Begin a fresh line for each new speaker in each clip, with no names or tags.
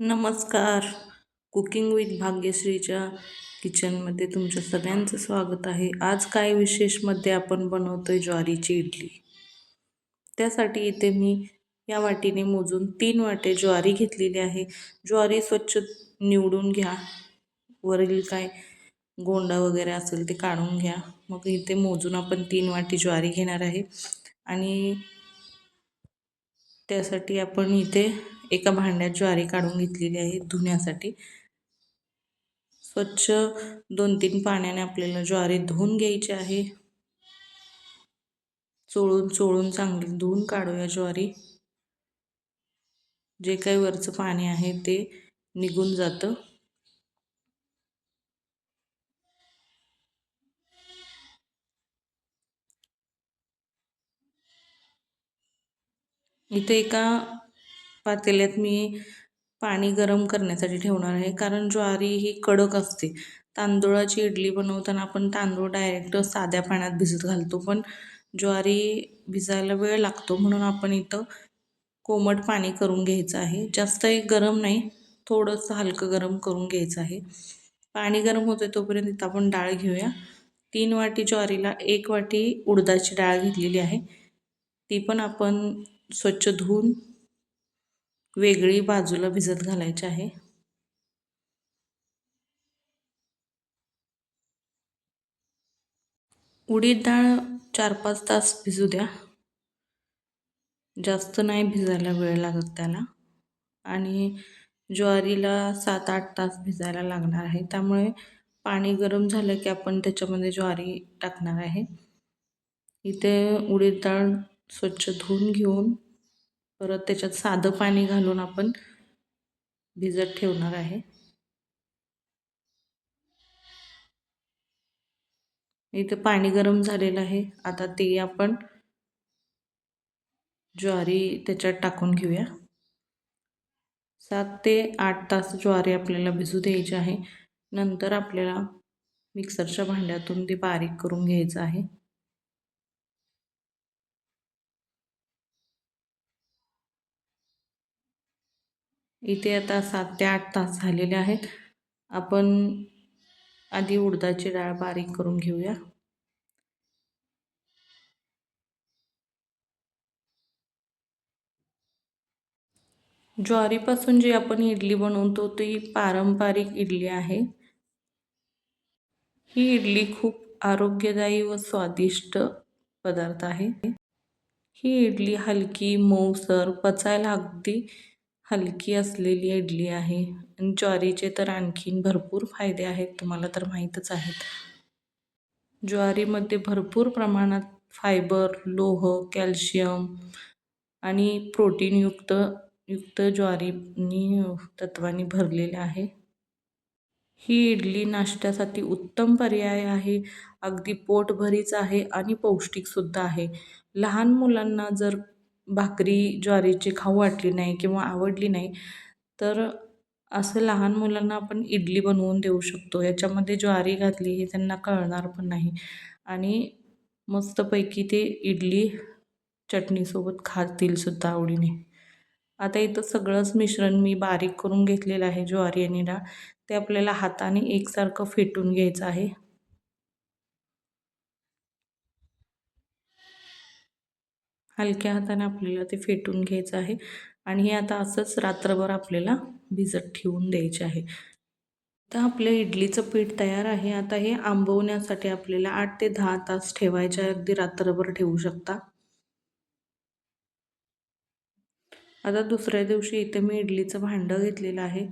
नमस्कार. Cooking with भाग्यश्रीच्या किचनमध्ये तुमच्या सगळ्यांचं स्वागत आहे. आज काय विशेषमध्ये आपण बनवतो आहे ज्वारीची इडली? त्यासाठी इथे मी या वाटीने मोजून तीन वाटे ज्वारी घेतलेली आहे. ज्वारी स्वच्छ निवडून घ्या. वरील काय गोंडा वगैरे असेल ते काढून घ्या. मग इथे मोजून आपण तीन वाटी ज्वारी घेणार आहे. आणि त्यासाठी आपण इथे एका भांड्यात ज्वारी काढून घेतलेली आहे धुण्यासाठी. स्वच्छ दोन तीन पाण्याने आपल्याला ज्वारी धुवून घ्यायची आहे. चोळून चोळून चांगली धुवून काढूया ज्वारी. जे काही वरचं पाणी आहे ते निघून जातं. इथे एका पातेल्यात मी पाणी गरम करण्यासाठी ठेवणार आहे. कारण ज्वारी ही कडक असते. तांदूळाची इडली बनवताना आपण तांदूळ डायरेक्ट साध्या पाण्यात भिजत घालतो. पण ज्वारी भिजायला वेळ लागतो. म्हणून आपण इथं कोमट पाणी करून घ्यायचं आहे. जास्त एक गरम नाही. थोडंसं हलकं गरम करून घ्यायचं आहे. पाणी गरम होते तोपर्यंत इथं आपण डाळ घेऊया. तीन वाटी ज्वारीला एक वाटी उडदाची डाळ घेतलेली आहे. ती पण आपण स्वच्छ धुवून वेगळी बाजूला भिजत घालायची आहे. उडीद डाळ चार पाच तास भिजू द्या. जास्त नाही भिजायला वेळ लागत त्याला. आणि ज्वारीला सात आठ तास भिजायला लागणार आहे. त्यामुळे पाणी गरम झालं की आपण त्याच्यामध्ये ज्वारी टाकणार आहे. इथे उडीद डाळ स्वच्छ धुवून घेऊन परत त्याच्यात साधं पाणी घालून आपण भिजत ठेवणार आहे. इथे पाणी गरम झालेलं आहे. आता ते आपण ज्वारी त्याच्यात टाकून घेऊया. सात ते आठ तास ज्वारी आपल्याला भिजू द्यायची आहे. नंतर आपल्याला मिक्सरच्या भांड्यातून ते बारीक करून घ्यायचं आहे. इथे आता सात ते आठ तास झालेले आहेत. आपण आधी उडदाची डाळ बारीक करून घेऊया. ज्वारीपासून जी आपण इडली बनवतो ती पारंपरिक इडली आहे. ही इडली खूप आरोग्यदायी व स्वादिष्ट पदार्थ आहे. ही इडली हलकी मऊसर पचायला अगदी हलकी असलेली इडली आहे. आणि ज्वारीचे तर आणखीन भरपूर फायदे आहेत तुम्हाला तर माहीतच आहेत. ज्वारीमध्ये भरपूर प्रमाणात फायबर लोह कॅल्शियम आणि प्रोटीनयुक्त युक्त ज्वारीनी तत्वांनी भरलेले आहे. ही इडली नाश्त्यासाठी उत्तम पर्याय आहे. अगदी पोटभरीच आहे आणि पौष्टिकसुद्धा आहे. लहान मुलांना जर भाकरी ज्वारीची खाऊ वाटली नाही किंवा आवडली नाही तर असं लहान मुलांना आपण इडली बनवून देऊ शकतो. याच्यामध्ये ज्वारी घातली हे त्यांना कळणार पण नाही. आणि मस्तपैकी ते इडली चटणीसोबत खातीलसुद्धा आवडीने. आता इथं सगळंच मिश्रण मी बारीक करून घेतलेलं आहे ज्वारी आणि डाळ. ते आपल्याला हाताने एकसारखं फेटून घ्यायचं आहे. हलक्या हाताने आपल्याला ते फेटून घ्यायचं आहे. आणि हे आता असंच रात्रभर आपल्याला भिजत ठेवून द्यायचे आहे. तर आपलं इडलीचं पीठ तयार आहे. आता हे आंबवण्यासाठी आपल्याला आठ ते दहा तास ठेवायचे आहे. अगदी रात्रभर ठेवू शकता. आता दुसऱ्या दिवशी इथे मी इडलीचं भांडं घेतलेलं आहे.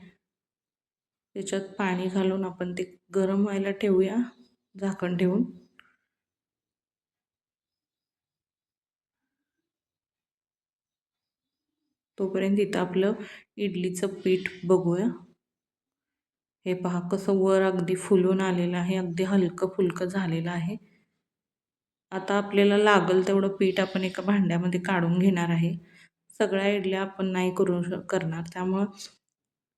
त्याच्यात पाणी घालून आपण ते गरम व्हायला ठेवूया झाकण ठेवून. तोपर्यंत इथं आपलं इडलीचं पीठ बघूया. हे पहा कसं वर अगदी फुलून आलेलं आहे अगदी हलकं फुलकं झालेलं आहे. आता आपल्याला लागल तेवढं पीठ आपण एका भांड्यामध्ये काढून घेणार आहे. सगळ्या इडल्या आपण नाही करू करणार. त्यामुळं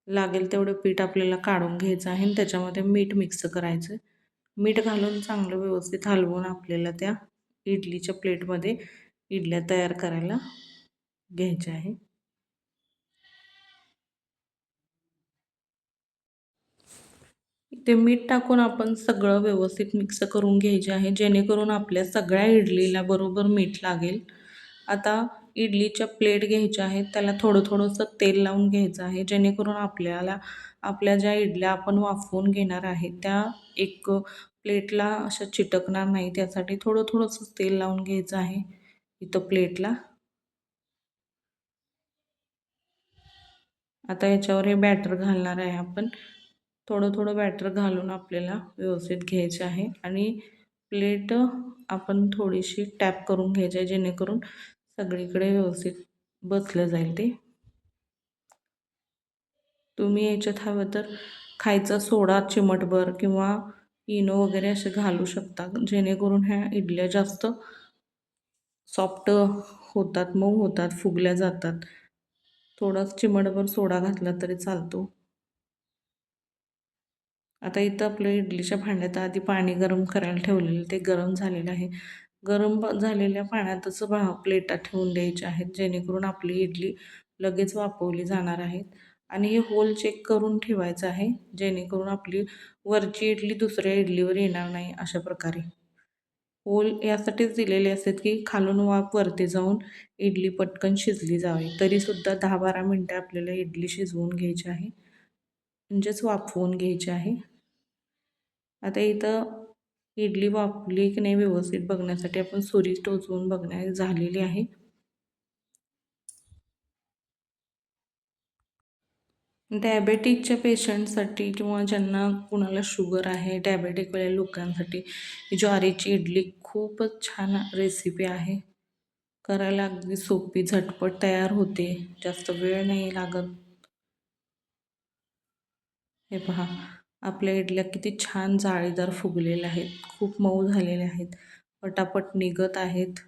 लागेल तेवढं पीठ आपल्याला काढून घ्यायचं आहे आणि त्याच्यामध्ये मीठ मिक्स करायचं मीठ घालून चांगलं व्यवस्थित हलवून आपल्याला त्या इडलीच्या प्लेटमध्ये इडल्या तयार करायला घ्यायच्या आहे. ते मीठ टाकून आपण सगळं व्यवस्थित मिक्स करून घ्यायचे आहे. जेणेकरून आपल्या सगळ्या इडलीला बरोबर मीठ लागेल. आता इडलीच्या प्लेट घ्यायच्या आहेत. त्याला थोडं थोडंसं तेल लावून घ्यायचं आहे. जेणेकरून आपल्याला आपल्या ज्या इडल्या आपण वाफवून घेणार आहे त्या एक प्लेटला अशा चिटकणार नाही. त्यासाठी थोडं थोडंसं तेल लावून घ्यायचं आहे इथं प्लेटला. आता याच्यावर हे बॅटर घालणार आहे आपण. थोडं थोडं बॅटर घालून आपल्याला व्यवस्थित घ्यायचे आहे. आणि प्लेट आपण थोडीशी टॅप करून घ्यायची आहे जेणेकरून सगळीकडे व्यवस्थित बसलं जाईल ते. तुम्ही याच्यात हवं तर खायचा सोडा चिमटभर किंवा इनो वगैरे असे घालू शकता. जेणेकरून ह्या इडल्या जास्त सॉफ्ट होतात मऊ होतात फुगल्या जातात. थोडाच चिमटभर सोडा घातला तरी चालतो. आता इथं आपलं इडलीच्या भांड्यात आधी पाणी गरम करायला ठेवलेलं ते गरम झालेलं आहे. गरम झालेल्या पाण्यातच भा प्लेटा ठेवून द्यायच्या आहेत जेणेकरून आपली इडली लगेच वापवली जाणार आहेत. आणि हे होल चेक करून ठेवायचं आहे जेणेकरून आपली वरची इडली दुसऱ्या इडलीवर येणार नाही अशा प्रकारे. होल यासाठीच दिलेले असतात की खालून वाफ वरती जाऊन इडली पटकन शिजली जावी. तरीसुद्धा दहा बारा मिनटं आपल्याला इडली शिजवून घ्यायची आहे. म्हणजेच वाफवून घ्यायची आहे. आता इथं इडली वापली की नाही व्यवस्थित बघण्यासाठी आपण सुरी टोचवून बघण्या झालेली आहे. डायबेटिकच्या पेशंटसाठी किंवा ज्यांना कुणाला शुगर आहे डायबेटिकवाल्या लोकांसाठी ज्वारीची इडली खूपच छान रेसिपी आहे. करायला अगदी सोपी झटपट तयार होते. जास्त वेळ नाही लागत. हे पहा. आपल्या इडल्या किती छान जाळीदार फुगलेल्या आहेत. खूप मऊ झालेल्या आहेत. पटापट निघत आहेत.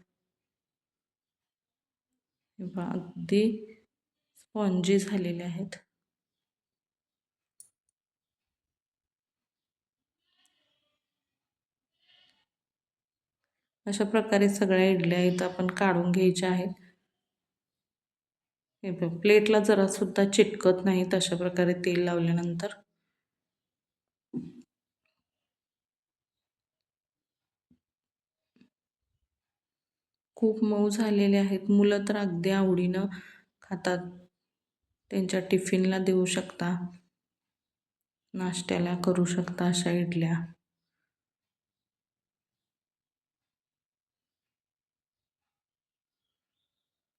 अगदी स्पॉन्जी झालेले आहेत. अशा प्रकारे सगळ्या इडल्या इथं आपण काढून घ्यायच्या आहेत. हे बघ प्लेटला जरासुद्धा चिटकत नाही तशा प्रकारे तेल लावल्यानंतर. खूप मऊ झालेले आहेत. मुलं तर अगदी आवडीनं खातात. त्यांच्या टिफिनला देऊ शकता. नाश्त्याला करू शकता अशा इडल्या.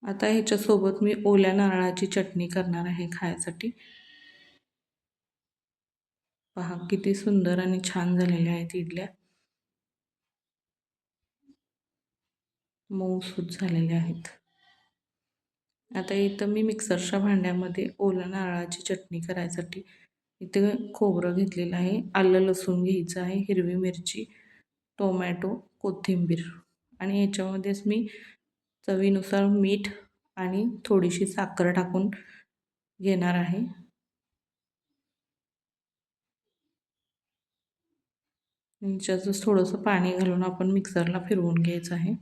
आता ह्याच्यासोबत मी ओल्या नारळाची चटणी करणार आहे खायसाठी. पहा किती सुंदर आणि छान झालेल्या आहेत इडल्या. मऊसूत झालेले आहेत. आता इथं मी मिक्सरच्या भांड्यामध्ये ओला नारळाची चटणी करायसाठी इथे खोबरं घेतलेलं आहे. आलं लसूण घ्यायचं आहे. हिरवी मिरची टोमॅटो कोथिंबीर. आणि याच्यामध्येच मी चवीनुसार मीठ आणि थोडीशी साखर टाकून घेणार आहे. याच्यातच थोडंसं पाणी घालून आपण मिक्सरला फिरवून घ्यायचं आहे.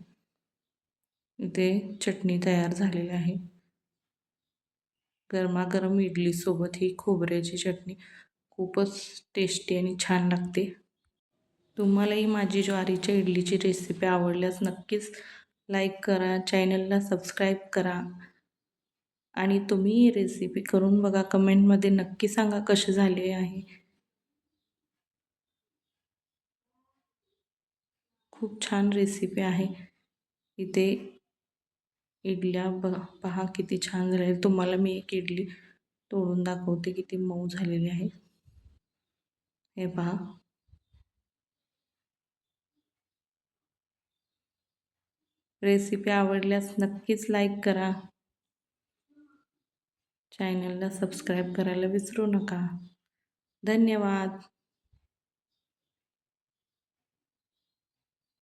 इथे चटणी तयार झालेली आहे. गरमागरम इडलीसोबत ही खोबऱ्याची चटणी. खूपच टेस्टी आणि छान लागते. तुम्हालाही माझी ज्वारीच्या इडलीची रेसिपी आवडल्यास नक्कीच लाईक करा चॅनलला सबस्क्राईब करा. आणि तुम्ही ही रेसिपी करून बघा कमेंटमध्ये नक्की सांगा कसे झाले आहे. खूप छान रेसिपी आहे. इथे इडल्या ब पहा किती छान झाले तुम्हाला मी एक इडली तोडून दाखवते किती मऊ झालेली आहे. हे पहा. रेसिपी आवडल्यास नक्कीच लाईक करा. चॅनलला सबस्क्राईब करायला विसरू नका. धन्यवाद.